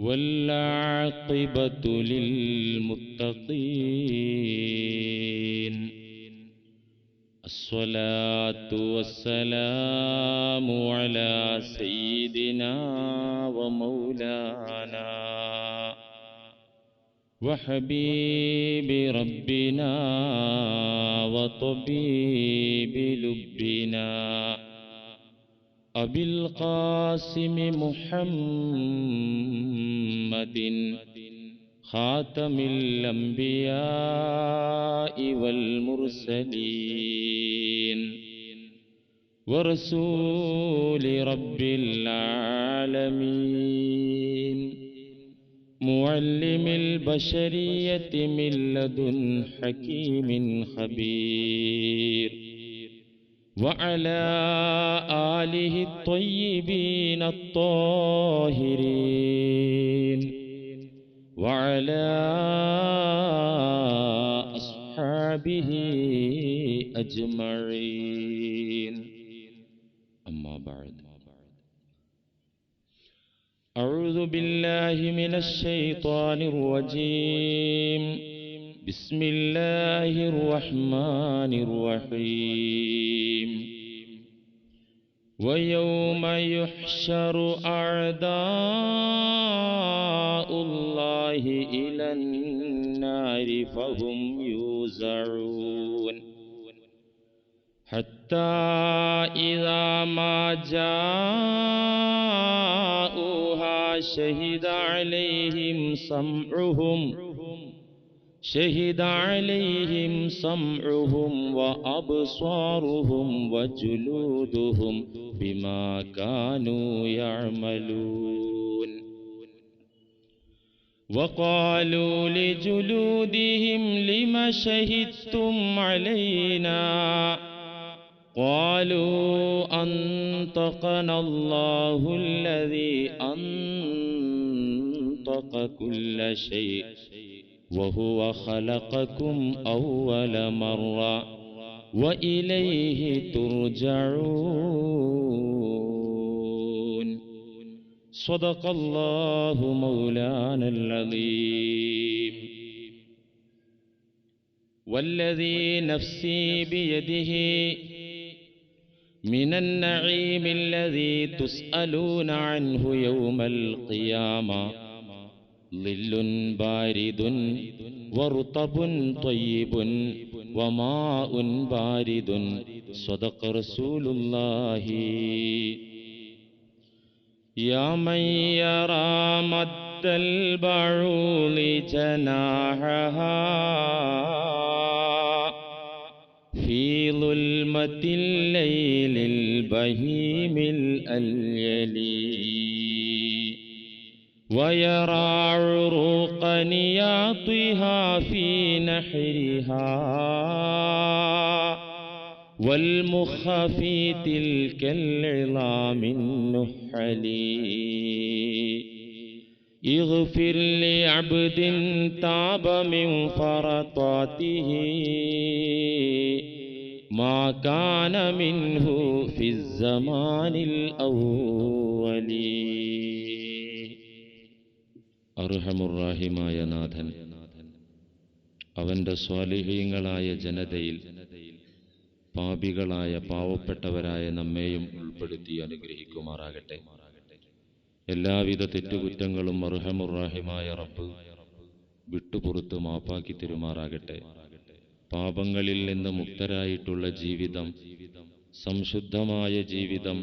والعاقبة للمتقين. الصلاة والسلام على سيدنا ومولانا وحبيب ربنا وطبيب لبنا. أبي القاسم محمد خاتم الأنبياء والمرسلين ورسول رب العالمين معلم البشرية من لدن حكيم خبير. وعلى آله الطيبين الطاهرين. وعلى أصحابه أجمعين. أما بعد. أعوذ بالله من الشيطان الرجيم. بسم الله الرحمن الرحيم. ويوم يحشر أعداء الله إلى النار فهم يوزعون. حتى إذا ما جاءوها شهد عليهم سمعهم شهد عليهم سمعهم وأبصارهم وجلودهم بما كانوا يعملون. وقالوا لجلودهم لم شهدتم علينا؟ قالوا أنطقنا الله الذي أنطق كل شيء. وهو خلقكم أول مرة وإليه ترجعون. صدق الله مولانا العظيم. والذي نفسي بيده من النعيم الذي تسألون عنه يوم القيامة. ظل بارد ورطب طيب وماء بارد. صدق رسول الله. يا من يرى مد البعوض جناحها في ظلمة الليل البهيم الأليلي ويرى عروق نياطها في نحرها. والمخ في تلك العظام النحلي اغفر لعبد تاب من فرطاته. ما كان منه في الزمان الأول. അർഹമുറാഹിമായ നാഥൻ. അവന്റെ സ്വാലിഹീങ്ങളായ ജനതയിൽ പാപികളായ പാവപ്പെട്ടവരായ നമ്മെയും ഉൾപ്പെടുത്തി അനുഗ്രഹിക്കുമാറാകട്ടെ. എല്ലാവിധ തെറ്റുകുറ്റങ്ങളും അർഹമുറാഹിമായ റബ്ബ് വിട്ടുപുറത്ത് മാപ്പാക്കി തരുമാറാകട്ടെ. പാപങ്ങളിൽ നിന്ന് മുക്തരായിട്ടുള്ള ജീവിതം സംശുദ്ധമായ ജീവിതം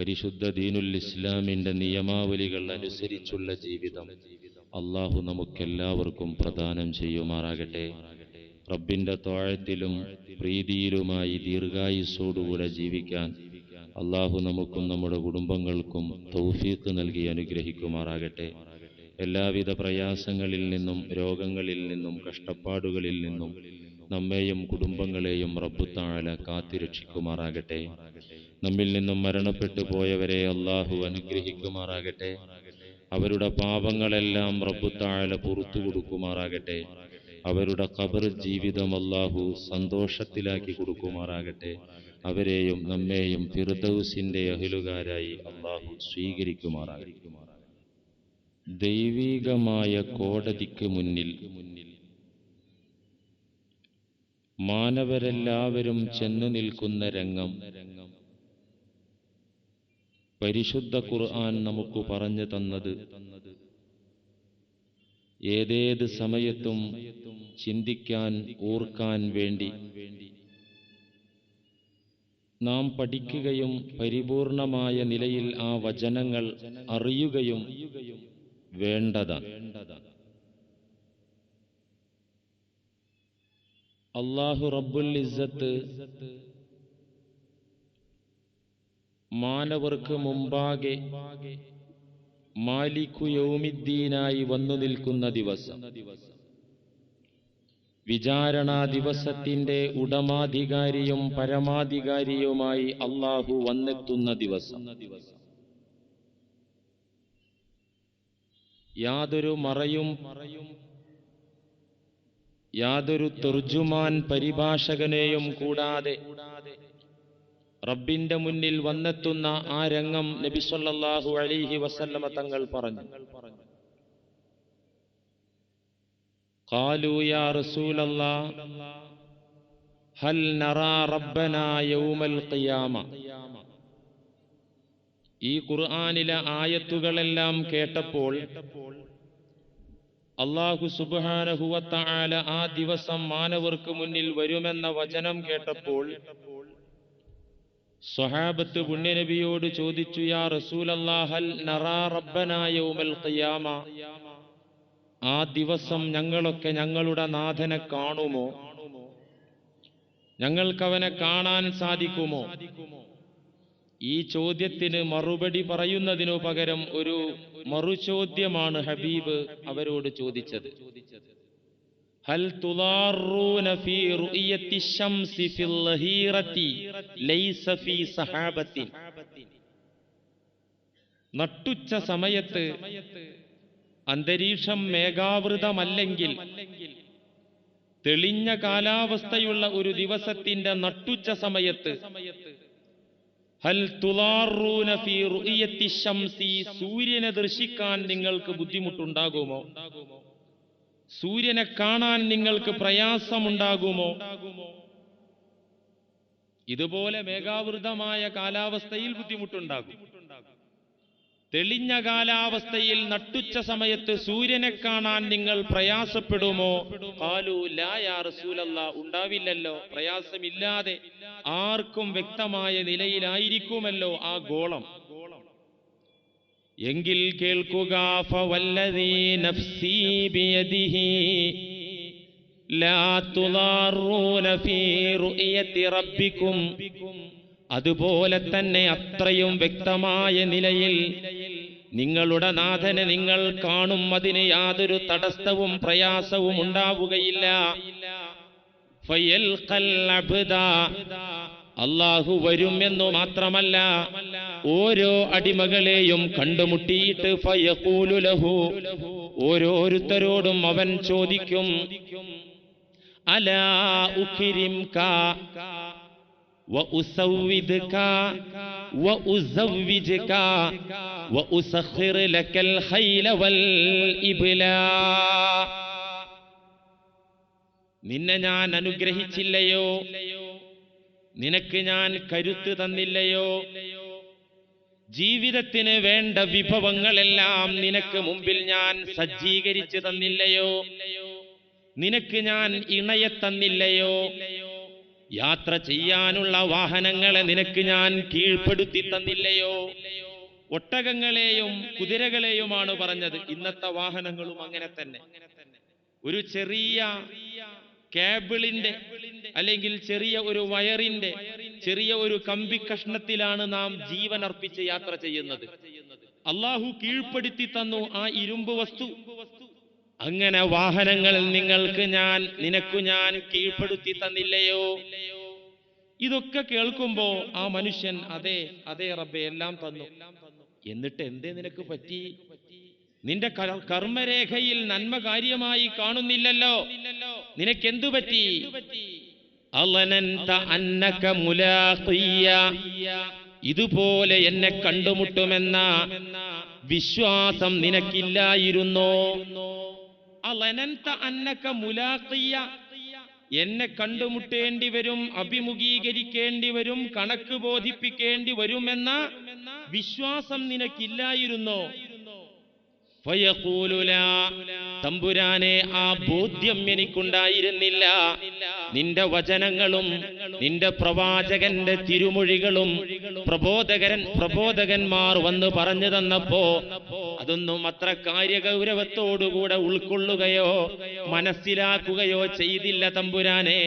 പരിശുദ്ധ ദീനുൽ ഇസ്ലാമിന്റെ നിയമാവലികൾ അനുസരിച്ചുള്ള ജീവിതം അള്ളാഹു നമുക്കെല്ലാവർക്കും പ്രദാനം ചെയ്യുമാറാകട്ടെ. റബ്ബിന്റെ തോഴത്തിലും പ്രീതിയിലുമായി ദീർഘായുസ്സോടുകൂടെ ജീവിക്കാൻ അള്ളാഹു നമുക്കും നമ്മുടെ കുടുംബങ്ങൾക്കും തൗഫീഖ് നൽകി അനുഗ്രഹിക്കുമാറാകട്ടെ. എല്ലാവിധ പ്രയാസങ്ങളിൽ നിന്നും രോഗങ്ങളിൽ നിന്നും കഷ്ടപ്പാടുകളിൽ നിന്നും നമ്മെയും കുടുംബങ്ങളെയും റബ്ബുത്താഴ കാത്തിരക്ഷിക്കുമാറാകട്ടെ. നമ്മിൽ നിന്നും മരണപ്പെട്ടു പോയവരെ അള്ളാഹു അനുഗ്രഹിക്കുമാറാകട്ടെ. അവരുടെ പാപങ്ങളെല്ലാം റബ്ബുത്താഴ പുറത്തു കൊടുക്കുമാറാകട്ടെ. അവരുടെ ഖബർ ജീവിതം അള്ളാഹു സന്തോഷത്തിലാക്കി കൊടുക്കുമാറാകട്ടെ. അവരെയും നമ്മെയും ഫിർദൌസിന്റെ അഹിലുകാരായി അള്ളാഹു സ്വീകരിക്കുമാറാകട്ടെ. ദൈവീകമായ കോടതിക്ക് മുന്നിൽ മാനവരെല്ലാവരും ചെന്നു നിൽക്കുന്ന രംഗം പരിശുദ്ധ ഖുർആൻ നമുക്ക് പറഞ്ഞു തന്നത്. ഏതേത് സമയത്തും ചിന്തിക്കാൻ ഓർക്കാൻ വേണ്ടി. നാം പഠിക്കുകയും പരിപൂർണമായ നിലയിൽ ആ വചനങ്ങൾ അറിയുകയും വേണ്ടതാണ് അള്ളാഹു റബ്ബുൽ ഇസ്സത്ത് മാനവർക്ക് മുമ്പാകെ മാലിക്കു യൗമിദ്ദീനായി വന്നു നിൽക്കുന്ന ദിവസം. വിചാരണാ ദിവസത്തിന്റെ ഉടമാധികാരിയും പരമാധികാരിയുമായി അള്ളാഹു വന്നെത്തുന്ന ദിവസം. യാതൊരു മറയും യാതൊരു തുർജുമാൻ പരിഭാഷകനെയും കൂടാതെ റബ്ബിന്റെ മുന്നിൽ വന്നെത്തുന്ന ആ രംഗം നബിസൊല്ലാഹു അലിഹി വസല്ലമ തങ്ങൾ പറഞ്ഞു قالوا يا رسول الله هل نرى ربنا يوم القيامة ഈ ഖുർആനിലെ ആയത്തുകളെല്ലാം കേട്ടപ്പോൾ അള്ളാഹു സുബാനഹുവത്താല ആ ദിവസം മാനവർക്ക് മുന്നിൽ വരുമെന്ന വചനം കേട്ടപ്പോൾ സ്വഹാബത്ത് പുണ്യനബിയോട് ചോദിച്ചു യാ റസൂലല്ലാഹൽ നറാ റബ്ബനാ യൗമൽ ഖിയാമ? ആ ദിവസം ഞങ്ങളൊക്കെ ഞങ്ങളുടെ നാഥനെ കാണുമോ? ഞങ്ങൾക്കവനെ കാണാൻ സാധിക്കുമോ? ഈ ചോദ്യത്തിന് മറുപടി പറയുന്നതിനു പകരം ഒരു മറുചോദ്യമാണ് ഹബീബ് അവരോട് ചോദിച്ചത് ചോദിച്ചത്. ഹൽ തുലാറൂന ഫീ റുഇയത്തി ശംസി ഫിൽ ലഹീറത്തി ലൈസ ഫീ സഹാബത്തിൻ. നട്ടുച്ച സമയത്ത് അന്തരീക്ഷം മേഘാവൃതമല്ലെങ്കിൽ തെളിഞ്ഞ കാലാവസ്ഥയുള്ള ഒരു ദിവസത്തിന്റെ നട്ടുച്ച സമയത്ത് ഹൽ തുലാറൂന ഫീ റുഇയത്തി ശംസി സൂര്യനെ ദർശിക്കാൻ നിങ്ങൾക്ക് ബുദ്ധിമുട്ടുണ്ടാകുമോ? സൂര്യനെ കാണാൻ നിങ്ങൾക്ക് പ്രയാസമുണ്ടാകുമോ? ഇതുപോലെ മേഘാവൃതമായ കാലാവസ്ഥയിൽ ബുദ്ധിമുട്ടുണ്ടാകും. തെളിഞ്ഞ കാലാവസ്ഥയിൽ നട്ടുച്ച സമയത്ത് സൂര്യനെ കാണാൻ നിങ്ങൾ പ്രയാസപ്പെടുമോ? ഉണ്ടാവില്ലല്ലോ പ്രയാസമില്ലാതെ ആർക്കും വ്യക്തമായ നിലയിലായിരിക്കുമല്ലോ ആ ഗോളം. എങ്കിൽ കേൾക്കുക ഫവല്ലദീ നഫ്സീ ലാ ഫീ അതുപോലെ തന്നെ അത്രയും വ്യക്തമായ നിലയിൽ നിങ്ങളുടെ നാഥനെ നിങ്ങൾ കാണും അതിന് യാതൊരു തടസ്സവും പ്രയാസവും ഉണ്ടാവുകയില്ല അബ്ദ. അള്ളാഹു വരും എന്നു മാത്രമല്ല ഓരോ അടിമകളെയും കണ്ടുമുട്ടിയിട്ട് ഫയഖൂലു ലഹു ഓരോരുത്തരോടും അവൻ ചോദിക്കും അലാ ഉഖിരിംക وأسودك وأزوجك وأسخر لك الخيل والإبلا നിന്നെ ഞാൻ അനുഗ്രഹിച്ചില്ലയോ നിനക്ക് ഞാൻ കരുത്ത് തന്നില്ലയോ? ജീവിതത്തിന് വേണ്ട വിഭവങ്ങളെല്ലാം നിനക്ക് മുമ്പിൽ ഞാൻ സജ്ജീകരിച്ചു തന്നില്ലയോ? നിനക്ക് ഞാൻ ഇണയെ തന്നില്ലയോ? യാത്ര ചെയ്യാനുള്ള വാഹനങ്ങളെ നിനക്ക് ഞാൻ കീഴ്പ്പെടുത്തി തന്നില്ലയോ? ഒട്ടകങ്ങളെയും കുതിരകളെയുമാണ് പറഞ്ഞത്. ഇന്നത്തെ വാഹനങ്ങളും അങ്ങനെ തന്നെ. ഒരു ചെറിയ കേബിളിന്റെ അല്ലെങ്കിൽ ചെറിയ ഒരു വയറിന്റെ ചെറിയ ഒരു കമ്പി കഷ്ണത്തിലാണ് നാം ജീവൻ അർപ്പിച്ച് യാത്ര ചെയ്യുന്നത്. അള്ളാഹു കീഴ്പ്പെടുത്തി തന്നു ആ ഇരുമ്പ് വസ്തു. അങ്ങനെ വാഹനങ്ങൾ നിങ്ങൾക്ക് ഞാൻ നിനക്കു ഞാൻ കീഴ്പ്പെടുത്തി തന്നില്ലയോ? ഇതൊക്കെ കേൾക്കുമ്പോ ആ മനുഷ്യൻ അതെ അതെ റബ്ബെ എല്ലാം തന്നു. എന്നിട്ട് എന്തേ നിനക്ക് പറ്റി? നിന്റെ കർമ്മരേഖയിൽ നന്മ കാര്യമായി കാണുന്നില്ലല്ലോ. നിനക്ക് എന്തു പറ്റി ഇതുപോലെ എന്നെ കണ്ടുമുട്ടുമെന്ന വിശ്വാസം നിനക്കില്ലായിരുന്നോ? എന്നെ കണ്ടുമുട്ടേണ്ടി വരും അഭിമുഖീകരിക്കേണ്ടി വരും കണക്ക് ബോധിപ്പിക്കേണ്ടി വരുമെന്ന വിശ്വാസം നിനക്കില്ലായിരുന്നോ? ഫയഖൂലുല. തമ്പുരാനെ ആ ബോധ്യം എനിക്കുണ്ടായിരുന്നില്ല. നിന്റെ വചനങ്ങളും നിന്റെ പ്രവാചകന്റെ തിരുമൊഴികളും പ്രബോധകൻ പ്രബോധകന്മാർ വന്ന് പറഞ്ഞു തന്നപ്പോ അതൊന്നും അത്ര കാര്യഗൗരവത്തോടുകൂടെ ഉൾക്കൊള്ളുകയോ മനസ്സിലാക്കുകയോ ചെയ്തില്ല തമ്പുരാനെ.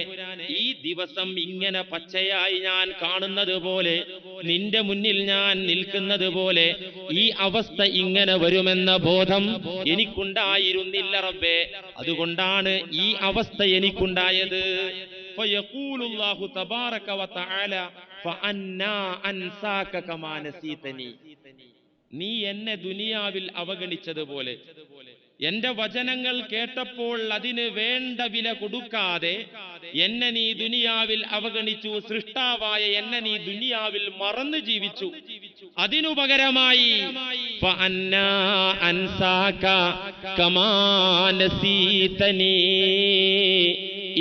ഈ ദിവസം ഇങ്ങനെ പച്ചയായി ഞാൻ കാണുന്നത് പോലെ നിന്റെ മുന്നിൽ ഞാൻ നിൽക്കുന്നത് പോലെ ഈ അവസ്ഥ ഇങ്ങനെ വരുമെന്ന ബോധം എനിക്കുണ്ടായിരുന്നില്ല റബ്ബേ. അതുകൊണ്ടാണ് ഈ അവസ്ഥ എനിക്കുണ്ടായത്. നീ എന്നെ ദുനിയാവിൽ അവഗണിച്ചതുപോലെ. എന്റെ വചനങ്ങൾ കേട്ടപ്പോൾ അതിന് വേണ്ട വില കൊടുക്കാതെ എന്നെ നീ ദുനിയാവിൽ അവഗണിച്ചു സൃഷ്ടാവായ എന്നെ നീ ദുനിയാവിൽ മറന്നു ജീവിച്ചു. അതിനു പകരമായി അൻസാക്ക കമാനസീതനീ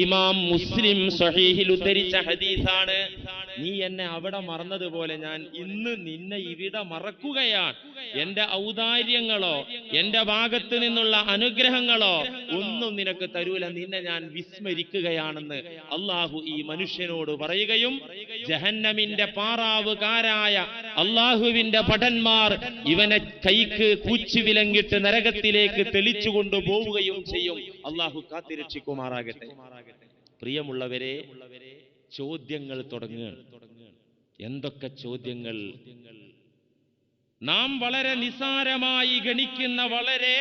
ഇമാം മുസ്ലിം സ്വഹീഹിൽ ഉദ്ധരിച്ച ഹദീസാണ്. നീ എന്നെ അവിടെ മറന്നതുപോലെ ഞാൻ ഇന്ന് നിന്നെ ഇവിടെ മറക്കുകയാണ്. എന്റെ ഔദാര്യങ്ങളോ എന്റെ ഭാഗത്ത് നിന്നുള്ള അനുഗ്രഹങ്ങളോ ഒന്നും നിനക്ക് തരൂല. നിന്നെ ഞാൻ വിസ്മരിക്കുകയാണെന്ന് അള്ളാഹു ഈ മനുഷ്യനോട് പറയുകയും ജഹന്നമിന്റെ പാറാവുകാരായ അള്ളാഹുവിന്റെ ഭടന്മാർ ഇവനെ കൈക്ക് കൂച്ചുവിലങ്ങിട്ട് നരകത്തിലേക്ക് തെളിച്ചു കൊണ്ടുപോവുകയും ചെയ്യും. അള്ളാഹു കാത്തിരക്ഷിക്കുമാറാകട്ടെ. പ്രിയമുള്ളവരെ ചോദ്യങ്ങൾ തുടങ്ങുകയാണ് എന്തൊക്കെ ചോദ്യങ്ങൾ? നാം വളരെ നിസാരമായി ഗണിക്കുന്ന വളരെ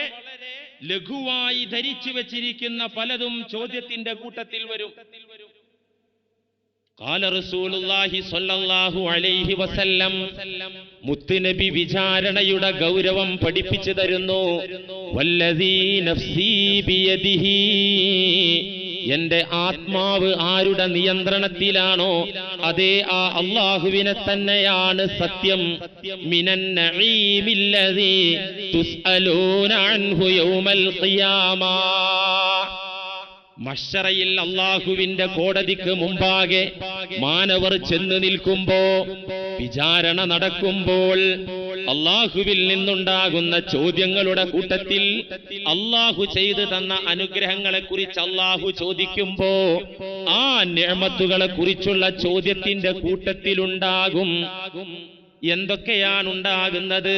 ലഘുവായി ധരിച്ചു വച്ചിരിക്കുന്ന പലതും ചോദ്യത്തിന്റെ കൂട്ടത്തിൽ വരും. കാല റസൂലുള്ളാഹി സ്വല്ലല്ലാഹു അലൈഹി വസല്ലം മുത്തുനബി വിചാരണയുടെ ഗൗരവം പഠിപ്പിച്ചു തരുന്നു. വല്ലദീ നഫ്സീ ബിയദിഹി എന്റെ ആത്മാവ് ആരുടെ നിയന്ത്രണത്തിലാണോ അതേ ആ അള്ളാഹുവിനെ തന്നെയാണ് സത്യം. യൗമൽ മഷറയിൽ അള്ളാഹുവിന്റെ കോടതിക്ക് മുമ്പാകെ മാനവർ ചെന്ന് നിൽക്കുമ്പോ വിചാരണ നടക്കുമ്പോൾ അള്ളാഹുവിൽ നിന്നുണ്ടാകുന്ന ചോദ്യങ്ങളുടെ കൂട്ടത്തിൽ അള്ളാഹു ചെയ്തു തന്ന അനുഗ്രഹങ്ങളെ കുറിച്ച് അള്ളാഹു ചോദിക്കുമ്പോ ആ നിയമത്തുകളെ കുറിച്ചുള്ള ചോദ്യത്തിന്റെ കൂട്ടത്തിലുണ്ടാകും എന്തൊക്കെയാണ് ഉണ്ടാകുന്നത്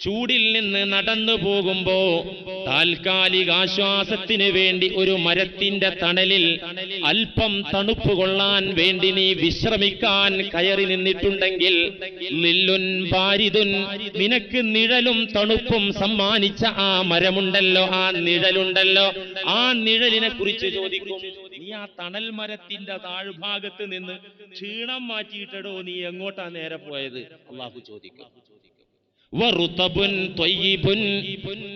ചൂടിൽ നിന്ന് നടന്നു പോകുമ്പോ താൽക്കാലിക ആശ്വാസത്തിന് വേണ്ടി ഒരു മരത്തിന്റെ തണലിൽ അല്പം തണുപ്പ് കൊള്ളാൻ വേണ്ടി നീ വിശ്രമിക്കാൻ കയറി നിന്നിട്ടുണ്ടെങ്കിൽ ലില്ലുൻ ബാരിദുൻ നിനക്ക് നിഴലും തണുപ്പും സമ്മാനിച്ച ആ മരമുണ്ടല്ലോ ആ നിഴലുണ്ടല്ലോ ആ നിഴലിനെ കുറിച്ച് ചോദിക്കും നീ ആ തണൽ മരത്തിന്റെ താഴ്ഭാഗത്ത് നിന്ന് ക്ഷീണം മാറ്റിയിട്ടടോ നീ എങ്ങോട്ടാ നേരെ പോയത് അള്ളാഹു ചോദിക്കും.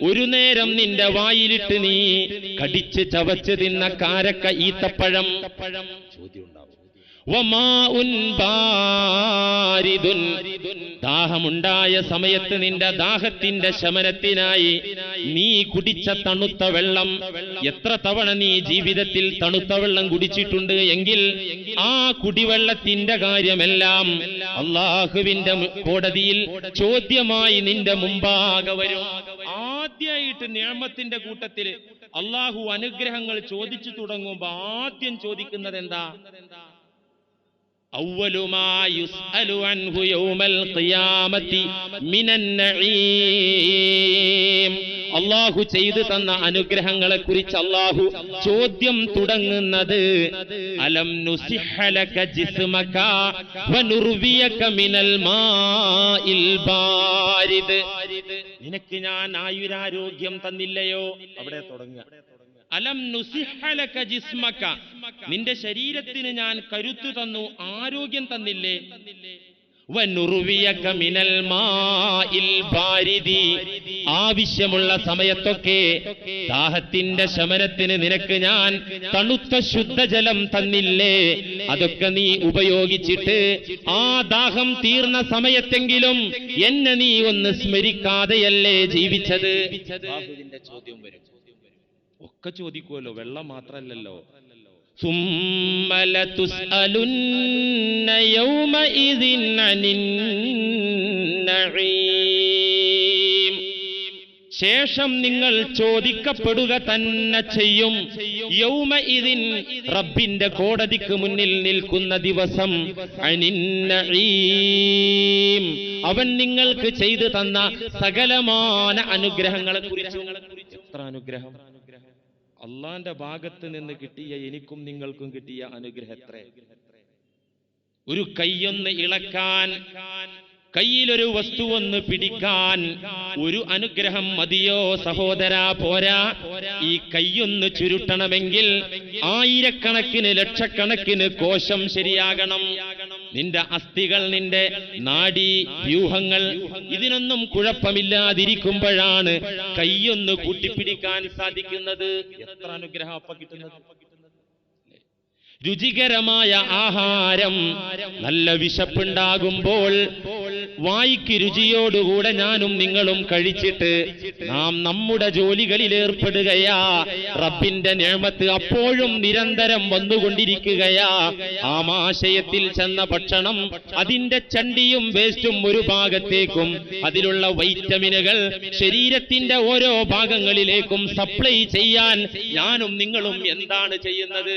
ഒരു നേരം നിന്റെ വായിലിട്ട് നീ കടിച്ച് ചവച്ച് തിന്ന കാരക്ക ഈത്തപ്പഴം ചോദ്യം ഉണ്ടാവും. ദാഹമുണ്ടായ സമയത്ത് നിന്റെ ദാഹത്തിന്റെ ശമനത്തിനായി നീ കുടിച്ച തണുത്ത വെള്ളം എത്ര തവണ നീ ജീവിതത്തിൽ തണുത്ത വെള്ളം കുടിച്ചിട്ടുണ്ട് എങ്കിൽ ആ കുടിവെള്ളത്തിന്റെ കാര്യമെല്ലാം അള്ളാഹുവിന്റെ കോടതിയിൽ ചോദ്യമായി നിന്റെ മുമ്പാകെ വരും. ആദ്യമായിട്ട് നിയമത്തിന്റെ കൂട്ടത്തിൽ അള്ളാഹു അനുഗ്രഹങ്ങൾ ചോദിച്ചു തുടങ്ങുമ്പോ ആദ്യം ചോദിക്കുന്നത് എന്താ? അള്ളാഹു ചെയ്തു തന്ന അനുഗ്രഹങ്ങളെ കുറിച്ച് അള്ളാഹു ചോദ്യം തുടങ്ങുന്നത്. അലം നിനക്ക് ഞാൻ ആയുരാരോഗ്യം തന്നില്ലയോ? അവിടെ തുടങ്ങുക. നിന്റെ ശരീരത്തിന് ഞാൻ കരുത്തു തന്നു ആരോഗ്യം തന്നില്ലേ? മിനൽ മാഇൽ ആവശ്യമുള്ള സമയത്തൊക്കെ ദാഹത്തിന്റെ ശമനത്തിന് നിനക്ക് ഞാൻ തണുത്ത ശുദ്ധജലം തന്നില്ലേ? അതൊക്കെ നീ ഉപയോഗിച്ചിട്ട് ആ ദാഹം തീർന്ന സമയത്തെങ്കിലും എന്നെ നീ ഒന്ന് സ്മരിക്കാതെയല്ലേ ജീവിച്ചത്? ചോദ്യം വരും. ഒക്കെ ചോദിക്കുമല്ലോ വെള്ളം മാത്രല്ലല്ലോ. ശേഷം നിങ്ങൾ ചോദിക്കപ്പെടുക തന്നെ ചെയ്യും. യൗമ ഇതിൻ റബ്ബിന്റെ കോടതിക്ക് മുന്നിൽ നിൽക്കുന്ന ദിവസം അനിന്ന അവൻ നിങ്ങൾക്ക് ചെയ്തു തന്ന സകലமான അനുഗ്രഹങ്ങളെ കുറിച്ച് എത്ര അനുഗ്രഹം? അള്ളാന്റെ ഭാഗത്ത് നിന്ന് കിട്ടിയ എനിക്കും നിങ്ങൾക്കും കിട്ടിയ അനുഗ്രഹത്രേ. ഒരു കൈയൊന്ന് ഇളക്കാൻ കയ്യിലൊരു വസ്തു ഒന്ന് പിടിക്കാൻ ഒരു അനുഗ്രഹം മതിയോ സഹോദര പോരാ. ഈ കയ്യൊന്ന് ചുരുട്ടണമെങ്കിൽ ആയിരക്കണക്കിന് ലക്ഷക്കണക്കിന് കോശം ശരിയാകണം. നിന്റെ അസ്ഥികൾ നിന്റെ നാഡി വ്യൂഹങ്ങൾ ഇതിനൊന്നും കുഴപ്പമില്ലാതിരിക്കുമ്പോഴാണ് കൈയൊന്ന് കൂട്ടിപ്പിടിക്കാൻ സാധിക്കുന്നത്. എത്ര അനുഗ്രഹം അപ്പ കിട്ടുന്നത്? രുചികരമായ ആഹാരം നല്ല വിശപ്പുണ്ടാകുമ്പോൾ വായിക്ക് രുചിയോടുകൂടെ ഞാനും നിങ്ങളും കഴിച്ചിട്ട് നാം നമ്മുടെ ജോലികളിൽ ഏർപ്പെടുകയാ. റബ്ബിന്റെ നേമത്ത് അപ്പോഴും നിരന്തരം വന്നുകൊണ്ടിരിക്കുകയാ. ആമാശയത്തിൽ ചെന്ന ഭക്ഷണം അതിന്റെ ചണ്ടിയും വേസ്റ്റും ഒരു ഭാഗത്തേക്കും അതിലുള്ള വൈറ്റമിനുകൾ ശരീരത്തിന്റെ ഓരോ ഭാഗങ്ങളിലേക്കും സപ്ലൈ ചെയ്യാൻ ഞാനും നിങ്ങളും എന്താണ് ചെയ്യുന്നത്?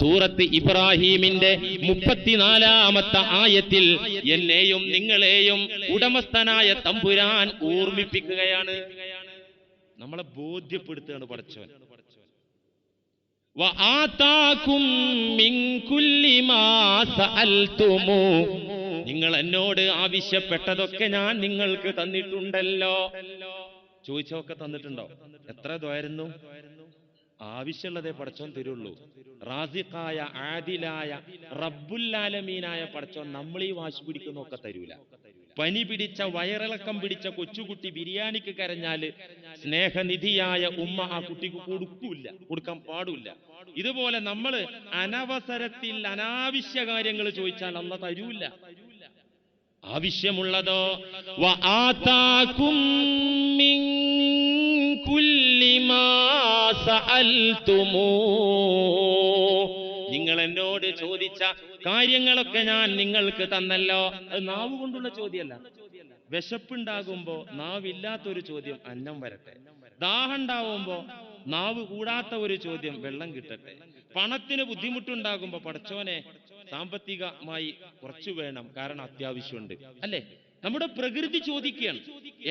സൂറത്ത് ഇബ്രാഹീമിന്റെ മുപ്പത്തിനാലാമത്തെ ആയത്തിൽ എന്നെയും നിങ്ങളെയും ഉടമസ്ഥനായ തമ്പുരാൻ ഓർമ്മിപ്പിക്കുകയാണ്. നമ്മളെ ബോധ്യപ്പെടുത്തുകയാണ് സഅൽതുമു. നിങ്ങൾ എന്നോട് ആവശ്യപ്പെട്ടതൊക്കെ ഞാൻ നിങ്ങൾക്ക് തന്നിട്ടുണ്ടല്ലോ. ചോദിച്ചൊക്കെ തന്നിട്ടുണ്ടോ? എത്ര ദ്വായിരുന്നു ആവശ്യമുള്ളതേ പടച്ചോൻ തരുള്ളൂ. റാസിഖായ ആദിലായ റബ്ബുല്ലാലമീനായ പടച്ചോൻ നമ്മൾ ഈ വാശി പിടിക്കുന്നൊക്കെ തരൂല. പനി പിടിച്ച വയറിളക്കം പിടിച്ച കൊച്ചുകുട്ടി ബിരിയാണിക്ക് കരഞ്ഞാൽ സ്നേഹനിധിയായ ഉമ്മ ആ കുട്ടിക്ക് കൊടുക്കൂല കൊടുക്കാൻ പാടില്ല. ഇതുപോലെ നമ്മൾ അനവസരത്തിൽ അനാവശ്യ കാര്യങ്ങൾ ചോദിച്ചാൽ അല്ല തരൂല. ആവശ്യമുള്ളതോ? വആതാകും കുല്ലി നിങ്ങൾ എന്നോട് ചോദിച്ച കാര്യങ്ങളൊക്കെ ഞാൻ നിങ്ങൾക്ക് തന്നല്ലോ. അത് നാവ് കൊണ്ടുള്ള ചോദ്യമല്ല. വിശപ്പുണ്ടാകുമ്പോ നാവില്ലാത്തൊരു ചോദ്യം അന്നം വരട്ടെ. ദാഹം ഉണ്ടാവുമ്പോ നാവ് കൂടാത്ത ഒരു ചോദ്യം വെള്ളം കിട്ടട്ടെ. പണത്തിന് ബുദ്ധിമുട്ടുണ്ടാകുമ്പോ പടച്ചോനെ സാമ്പത്തികമായി കുറച്ചു വേണം. കാരണം അത്യാവശ്യമുണ്ട്. അല്ലേ? നമ്മുടെ പ്രകൃതി ചോദിക്കുകയാണ്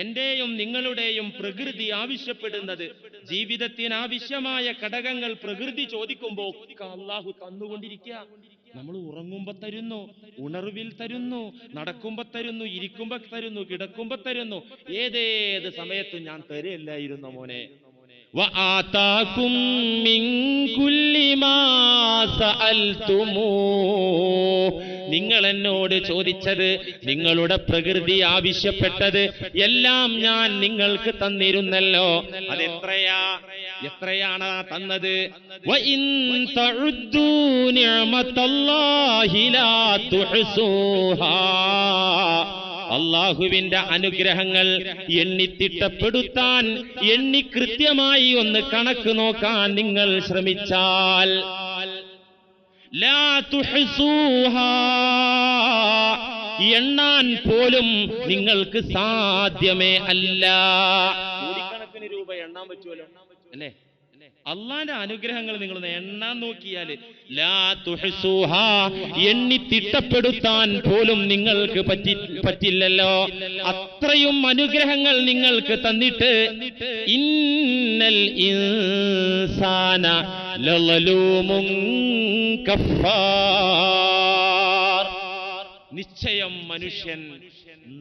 എന്റെയും നിങ്ങളുടെയും പ്രകൃതി ആവശ്യപ്പെടുന്നത് ജീവിതത്തിന് ആവശ്യമായ ഘടകങ്ങൾ പ്രകൃതി ചോദിക്കുമ്പോ ഒക്കെ അള്ളാഹു തന്നുകൊണ്ടിരിക്കുക നമ്മൾ ഉറങ്ങുമ്പോ തരുന്നു ഉണർവിൽ തരുന്നു നടക്കുമ്പോ തരുന്നു ഇരിക്കുമ്പോ തരുന്നു കിടക്കുമ്പോ തരുന്നു ഏതേത് സമയത്തും ഞാൻ തരില്ലായിരുന്നു മോനെ وآتاكم من كل ما سألتموه നിങ്ങൾ എന്നോട് ചോദിച്ചത് നിങ്ങളുടെ പ്രകൃതി ആവശ്യപ്പെട്ടത് എല്ലാം ഞാൻ നിങ്ങൾക്ക് തന്നിരുന്നല്ലോ. അതെത്രയാ എത്രയാണ് തന്നത്? അള്ളാഹുവിന്റെ അനുഗ്രഹങ്ങൾ എണ്ണിത്തിട്ടപ്പെടുത്താൻ എണ്ണി കൃത്യമായി ഒന്ന് കണക്ക് നോക്കാൻ നിങ്ങൾ ശ്രമിച്ചാൽ എണ്ണാൻ പോലും നിങ്ങൾക്ക് സാധ്യമേ അല്ല. കോടിക്കണക്കിന് രൂപ എണ്ണാൻ പറ്റുമല്ലോ? അല്ലേ? അള്ളാന്റെ അനുഗ്രഹങ്ങൾ നിങ്ങൾ എണ്ണാൻ നോക്കിയാൽ ലാ തുഹ്സൂഹാ. എണ്ണി തിട്ടപ്പെടുത്താൻ പോലും നിങ്ങൾക്ക് പറ്റി പറ്റില്ലല്ലോ. അത്രയും അനുഗ്രഹങ്ങൾ നിങ്ങൾക്ക് തന്നിട്ട് ഇന്നൽ ഇൻസാന ലളലൂമുൻ കഫാർ. നിശ്ചയം മനുഷ്യൻ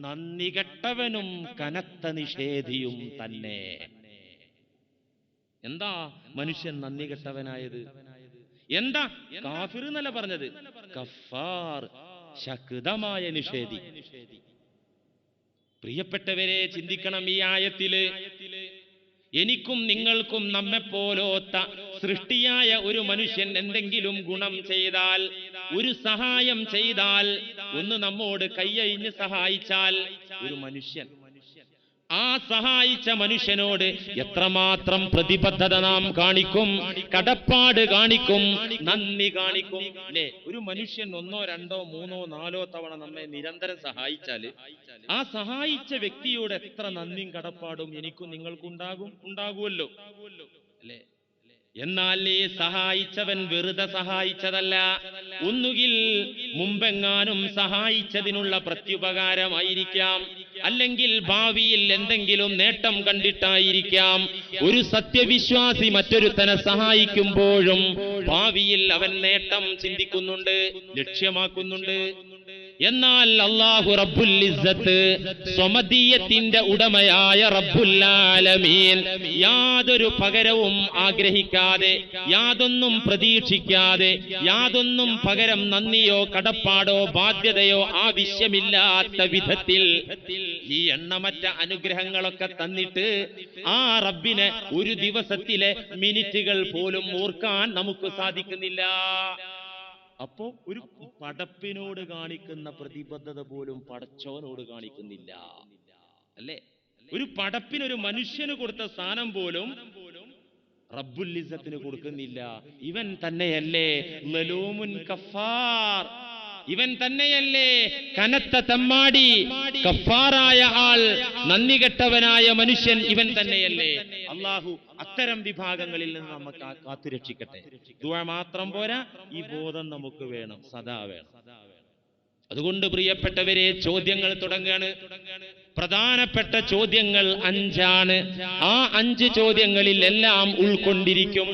നന്ദി കെട്ടവനും കനത്ത നിഷേധിയും തന്നെ. എന്താ മനുഷ്യൻ നന്ദി കെട്ടവനായത്? എന്താ കാഫിർ എന്നല്ല പറഞ്ഞത്? കഫാർ ശക്തമായ നിഷേധി. പ്രിയപ്പെട്ടവരെ ചിന്തിക്കണം ഈ ആയത്തിൽ. എനിക്കും നിങ്ങൾക്കും നമ്മെപ്പോലോത്ത സൃഷ്ടിയായ ഒരു മനുഷ്യൻ എന്തെങ്കിലും ഗുണം ചെയ്താൽ ഒരു സഹായം ചെയ്താൽ ഒന്ന് നമ്മോട് കൈയഴിഞ്ഞ് സഹായിച്ചാൽ ഒരു മനുഷ്യൻ ആ സഹായിച്ച മനുഷ്യനോട് എത്രമാത്രം പ്രതിബദ്ധത നാം കാണിക്കും കടപ്പാട് കാണിക്കും നന്ദി കാണിക്കും. അല്ലെ ഒരു മനുഷ്യൻ ഒന്നോ രണ്ടോ മൂന്നോ നാലോ തവണ നമ്മെ നിരന്തരം സഹായിച്ചാൽ ആ സഹായിച്ച വ്യക്തിയോട് എത്ര നന്ദിയും കടപ്പാടും എനിക്കും നിങ്ങൾക്കും ഉണ്ടാകും ഉണ്ടാകുമല്ലോ. അല്ലേ എന്നാൽ ഈ സഹായിച്ചവൻ വെറുതെ സഹായിച്ചതല്ല. ഒന്നുകിൽ മുമ്പെങ്ങാനും സഹായിച്ചതിനുള്ള പ്രത്യുപകാരമായിരിക്കാം. അല്ലെങ്കിൽ ഭാവിയിൽ എന്തെങ്കിലും നേട്ടം കണ്ടിട്ടായിരിക്കാം. ഒരു സത്യവിശ്വാസി മറ്റൊരുത്തനെ സഹായിക്കുമ്പോഴും ഭാവിയിൽ അവൻ നേട്ടം ചിന്തിക്കുന്നുണ്ട് ലക്ഷ്യമാക്കുന്നുണ്ട്. എന്നാൽ അള്ളാഹു റബ്ബുൽ ഇസ്സത്ത് സ്വമതീയത്തിന്റെ ഉടമയായ റബ്ബുല്ലാലമീൻ യാതൊരു പകരവും ആഗ്രഹിക്കാതെ യാതൊന്നും പ്രതീക്ഷിക്കാതെ യാതൊന്നും പകരം നന്ദിയോ കടപ്പാടോ ബാധ്യതയോ ആവശ്യമില്ലാത്ത വിധത്തിൽ ഈ എണ്ണമറ്റ അനുഗ്രഹങ്ങളൊക്കെ തന്നിട്ട് ആ റബ്ബിനെ ഒരു ദിവസത്തിലെ മിനിറ്റുകൾ പോലും ഓർക്കാൻ നമുക്ക് സാധിക്കുന്നില്ല. അപ്പോ ഒരു പടപ്പിനോട് കാണിക്കുന്ന പ്രതിബദ്ധത പോലും പടച്ചവനോട് കാണിക്കുന്നില്ല. അല്ലേ? ഒരു പടപ്പിന് ഒരു മനുഷ്യന് കൊടുത്ത സ്ഥാനം പോലും റബ്ബുല്ലിസത്തിന് കൊടുക്കുന്നില്ല. ഇവൻ തന്നെയല്ലേ? ലലൂമുൻ കഫാർ. ഇവൻ തന്നെയല്ലേ കനത്ത തമ്മാടി കഫാറായ ആൾ നന്ദി കെട്ടവനായ മനുഷ്യൻ ഇവൻ തന്നെയല്ലേ? അള്ളാഹു അത്തരം വിഭാഗങ്ങളിൽ നിന്ന് നമുക്ക് കാത്തുരക്ഷിക്കട്ടെ. മാത്രം പോരാ ഈ ബോധം നമുക്ക് വേണം സദാ വേണം. അതുകൊണ്ട് പ്രിയപ്പെട്ടവരെ ചോദ്യങ്ങൾ തുടങ്ങുകയാണ് പ്രധാനപ്പെട്ട ചോദ്യങ്ങൾ അഞ്ചാണ്. ആ അഞ്ച് ചോദ്യങ്ങളിൽ എല്ലാം ഉൾക്കൊണ്ടിരിക്കും.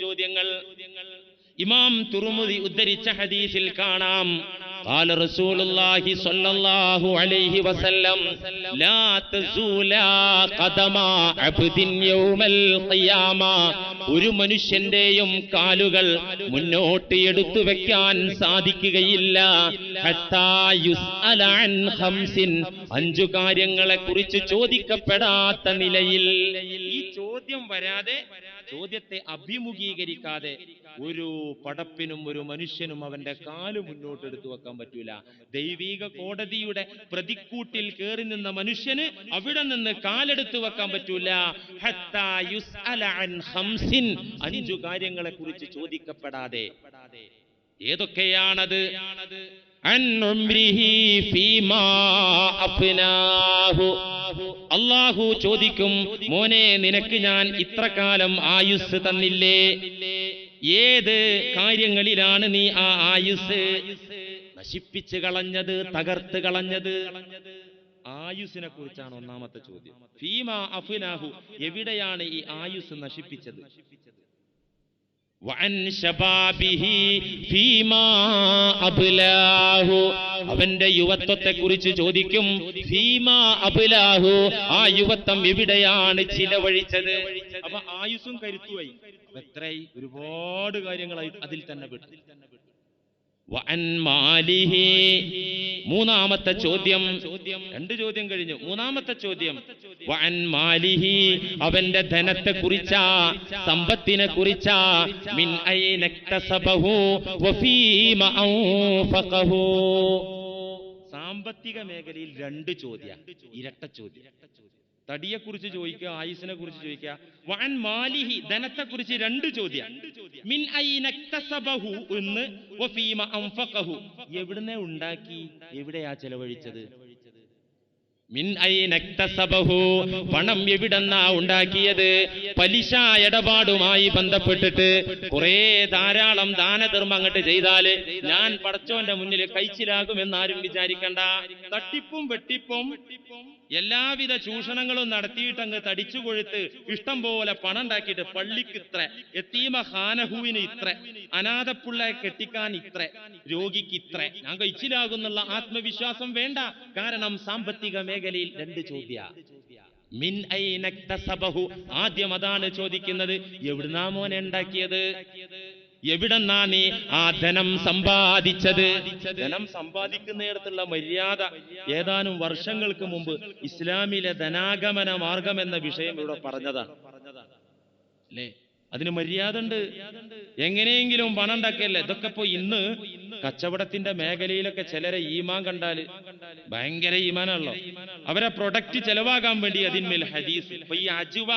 ചോദ്യങ്ങൾ. ഇമാം തുറുമുദി ഉദ്ധരിച്ച ഹദീസിൽ കാണാം قال رسول الله صلى الله عليه وسلم لا تزول قدم عبد يوم القيامة ഒരു മനുഷ്യന്റെയും കാലുകൾ മുന്നോട്ട് എടുത്തു വെക്കാൻ സാധിക്കുകയില്ല ഹത്താ യുസ്അല അൻ ഖംസിൻ. അഞ്ചു കാര്യങ്ങളെ കുറിച്ച് ചോദിക്കപ്പെടാത്ത നിലയിൽ ഈ ചോദ്യം വരാതെ ചോദ്യത്തെ അഭിമുഖീകരിക്കാതെ ഒരു പടപ്പിനും ഒരു മനുഷ്യനും അവന്റെ കാൽ മുന്നോട്ട് എടുത്തു വെക്കാൻ പറ്റൂല ദൈവീക കോടതിയുടെ പ്രതിക്കൂട്ടിൽ കയറി നിന്ന മനുഷ്യന് അവിടെ നിന്ന് കാലെടുത്തു വെക്കാൻ പറ്റൂല. അഞ്ചു കാര്യങ്ങളെ കുറിച്ച് ചോദിക്കപ്പെടാതെ ഏതൊക്കെയാണത് അൻ ഉംരിഹി ഫീമാ അഫ്നാഹു. അള്ളാഹു ചോദിക്കും മോനെ നിനക്ക് ഞാൻ ഇത്ര കാലം ആയുസ് തന്നില്ലേ? ഏത് കാര്യങ്ങളിലാണ് നീ ആ ആയുസ് നശിപ്പിച്ച് കളഞ്ഞത് തകർത്ത് കളഞ്ഞത്. ആയുസിനെ കുറിച്ചാണ് ഒന്നാമത്തെ ചോദ്യം. ഫീമ അഫ്നാഹു എവിടെയാണ് ഈ ആയുസ് നശിപ്പിച്ചത് വഅൻ ശബാബിഹി ഫീമാ അബ്ലാഹു അവന്റെ യുവത്വത്തെ കുറിച്ച് ചോദിക്കും ഫീമാ അബുലാഹു ആ യുവത്വം എവിടെയാണ് ചിലവഴിച്ചത്? അപ്പൊ ആയുസും കരുത്തുമായി എത്രയായി? ഒരുപാട് കാര്യങ്ങളായി അതിൽ തന്നെ വിട്ടു മൂന്നാമത്തെ ചോദ്യം. രണ്ട് ചോദ്യം കഴിഞ്ഞു. മൂന്നാമത്തെ ചോദ്യം. മാലിഹി. അവന്റെ ധനത്തെ കുറിച്ചാ സമ്പത്തിനെ കുറിച്ചാ. മിൻ സാമ്പത്തിക മേഖലയിൽ രണ്ട് ചോദ്യം. ഇരട്ട ചോദ്യം. തടിയെ കുറിച്ച് ചോദിക്കുക ആയുസിനെ കുറിച്ച് ചോദിക്കുക. വൻ മാലിഹി ധനത്തെ കുറിച്ച് രണ്ട് ചോദ്യം. മിൻ ഉണ്ടാക്കി? എവിടെയാ ചെലവഴിച്ചത്? മിൻ ഐനക്തസബഹു പണം എവിടെന്നാ ഉണ്ടാക്കിയത്? പലിശ ഇടപാടുമായി ബന്ധപ്പെട്ടിട്ട് കുറെ ധാരാളം ദാനധർമ്മം അങ്ങോട്ട് ചെയ്താൽ ഞാൻ പടച്ചോന്റെ മുന്നിൽ കഴിച്ചിലാകും എന്നാരും വിചാരിക്കണ്ട. തട്ടിപ്പും വെട്ടിപ്പും എല്ലാവിധ ചൂഷണങ്ങളും നടത്തിയിട്ട് അങ്ങ് തടിച്ചു കൊഴുത്ത് ഇഷ്ടം പോലെ പണം ഉണ്ടാക്കിയിട്ട് പള്ളിക്ക് ഇത്ര എത്തീമ ഹാനഹുവിന് ഇത്ര അനാഥപ്പുള്ള കെട്ടിക്കാൻ ഇത്ര രോഗിക്ക് ഇത്ര. ഞാൻ കഴിച്ചിലാകുന്നുള്ള ആത്മവിശ്വാസം വേണ്ട. കാരണം സാമ്പത്തിക മേഖലയിൽ രണ്ട് ചോദ്യ. മിൻ ഐനക്തസബഹു. ആദ്യം അതാണ് ചോദിക്കുന്നത്. എവിടുന്നാ മോനെ ഉണ്ടാക്കിയത്? എവിടെന്നാ നീ ആ ധനം സമ്പാദിച്ചത്? ധനം സമ്പാദിക്കുന്നിടത്തുള്ള മര്യാദ ഏതാനും വർഷങ്ങൾക്ക് മുമ്പ് ഇസ്ലാമിലെ ധനാഗമന മാർഗം എന്ന വിഷയം ഇവിടെ പറഞ്ഞതാണ്. അല്ലേ? അതിന് മര്യാദ ഉണ്ട് എങ്ങനെയെങ്കിലും പണം ഉണ്ടാക്കിയല്ലേ? ഇതൊക്കെ ഇപ്പൊ ഇന്ന് കച്ചവടത്തിന്റെ മേഖലയിലൊക്കെ ചിലരെ ഈമാൻ കണ്ടാൽ ഭയങ്കര ഈമാനാണല്ലോ അവരെ പ്രൊഡക്റ്റ് ചെലവാകാൻ വേണ്ടി അതിന്മേൽ ഹദീസ്. ഇപ്പൊ ഈ അജുവ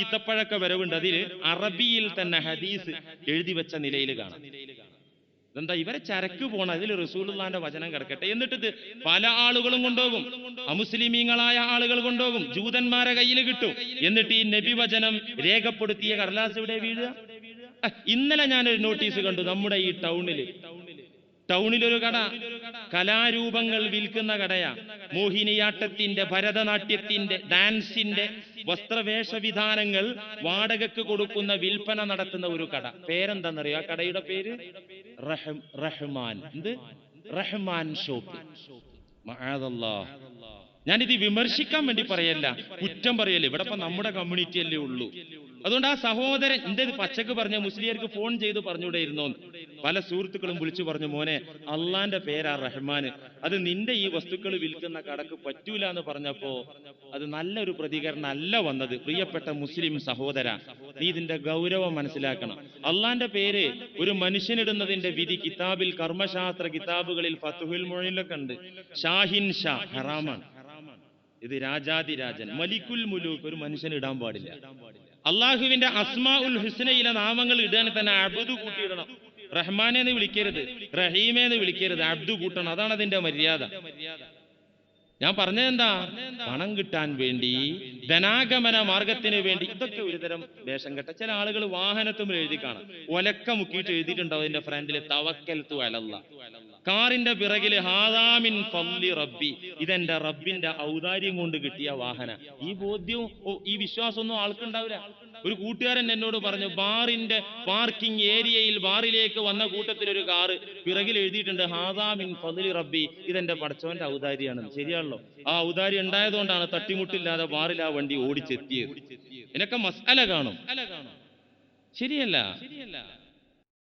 ഈത്തപ്പഴൊക്കെ വരവുണ്ട്. അതിൽ അറബിയിൽ തന്നെ ഹദീസ് എഴുതി വെച്ച നിലയിൽ കാണാം. ഇതെന്താ ഇവരെ ചരക്ക് പോണ? അതിൽ റസൂലുള്ളാന്റെ വചനം കിടക്കട്ടെ. എന്നിട്ട് പല ആളുകളും കൊണ്ടുപോകും. അമുസ്ലിമീങ്ങളായ ആളുകൾ കൊണ്ടുപോകും. ജൂതന്മാരെ കയ്യിൽ കിട്ടും. എന്നിട്ട് ഈ നബി വചനം രേഖപ്പെടുത്തിയ കടലാസ് ഇവിടെ വീഴുക? ഇന്നലെ ഞാനൊരു നോട്ടീസ് കണ്ടു. നമ്മുടെ ഈ ടൗണിൽ. ടൗണിലൊരു കട. കലാരൂപങ്ങൾ വിൽക്കുന്ന കടയാ. മോഹിനിയാട്ടത്തിന്റെ ഭരതനാട്യത്തിന്റെ ഡാൻസിന്റെ വസ്ത്രവേഷവിധാനങ്ങൾ വാടകയ്ക്ക് കൊടുക്കുന്ന വിൽപ്പന നടത്തുന്ന ഒരു കട. പേരെന്താണെന്നറിയോ ആ കടയുടെ പേര്? റഹ്മാൻ. എന്ത്? റഹ്മാൻ ഷോപ്പ്. മഅദല്ലാ. ഞാനിത് വിമർശിക്കാൻ വേണ്ടി പറയല്ല കുറ്റം പറയല്ല. ഇവിടെ നമ്മുടെ കമ്മ്യൂണിറ്റി അല്ലേ ഉള്ളൂ. അതുകൊണ്ട് ആ സഹോദരൻ എന്റെ പച്ചക്ക് പറഞ്ഞ മുസ്ലിയർക്ക് ഫോൺ ചെയ്ത് പറഞ്ഞുകൂടെയിരുന്നോ പല സുഹൃത്തുക്കളും വിളിച്ചു പറഞ്ഞു മോനെ അള്ളാന്റെ പേരാ റഹ്മാൻ അത് നിന്റെ ഈ വസ്തുക്കൾ വിൽക്കുന്ന കടക്ക് പറ്റൂല എന്ന് പറഞ്ഞപ്പോ അത് നല്ലൊരു പ്രതികരണം അല്ല വന്നത്. പ്രിയപ്പെട്ട മുസ്ലിം സഹോദര നീ ഇതിന്റെ ഗൗരവം മനസ്സിലാക്കണം. അള്ളാന്റെ പേര് ഒരു മനുഷ്യനിടുന്നതിന്റെ വിധി കിതാബിൽ കർമ്മശാസ്ത്ര കിതാബുകളിൽ ഫത്തുഹുൽ മൊഴിലൊക്കെ ഉണ്ട്. ഷാഹിൻ ഷാ ഹറാമാണ്. ഇത് രാജാതിരാജൻ. മലിക്കുൽ മുലൂക്ക് ഒരു മനുഷ്യന് ഇടാൻ പാടില്ല. അള്ളാഹുവിന്റെ അസ്മാ ഉൽ ഹുസ്നയിലെ നാമങ്ങൾ ഇടാൻ തന്നെ അബ്ദു കൂട്ടിയിടണം. റഹ്മാനെ എന്ന് വിളിക്കരുത്. റഹീമെ എന്ന് വിളിക്കരുത്. അബ്ദു കൂട്ടണം. അതാണ് അതിന്റെ മര്യാദ. ഞാൻ പറഞ്ഞതെന്താ പണം കിട്ടാൻ വേണ്ടി ധനാഗമന മാർഗത്തിന് വേണ്ടി ഇതൊക്കെ ഒരുതരം വേഷം കെട്ട ചില ആളുകൾ വാഹനത്തും എഴുതി കാണാം. ഒലക്ക മുക്കിയിട്ട് എഴുതിയിട്ടുണ്ടാവും അതിന്റെ ഫ്രണ്ടിൽ തവക്കൽ തു അലല്ല കാറിന്റെ പിറകിൽ ഹാദാമിൻ ഫല്ലി റബ്ബി. ഇതെന്റെ റബ്ബിന്റെ ഔദാര്യം കൊണ്ട് കിട്ടിയ വാഹന. ഈ ബോധ്യവും ഈ വിശ്വാസമൊന്നും ആൾക്കുണ്ടാവില്ല. ഒരു കൂട്ടുകാരൻ എന്നോട് പറഞ്ഞു ബാറിന്റെ പാർക്കിംഗ് ഏരിയയിൽ ബാറിലേക്ക് വന്ന കൂട്ടത്തിൽ ഒരു കാറ് പിറകിൽ എഴുതിയിട്ടുണ്ട് ഹാദാമിൻ ഫضലി റബ്ബി. ഇതെന്റെ പടച്ചവന്റെ ഔദാര്യാണ് ശരിയാണല്ലോ. ആ ഔദാര്യം ഉണ്ടായതുകൊണ്ടാണ് തട്ടിമുട്ടില്ലാതെ ബാറിൽ ആ വണ്ടി ഓടിച്ചെത്തിയത്. ഇതിനൊക്കെ മസാല കാണും. ശരിയല്ല ശരിയല്ല.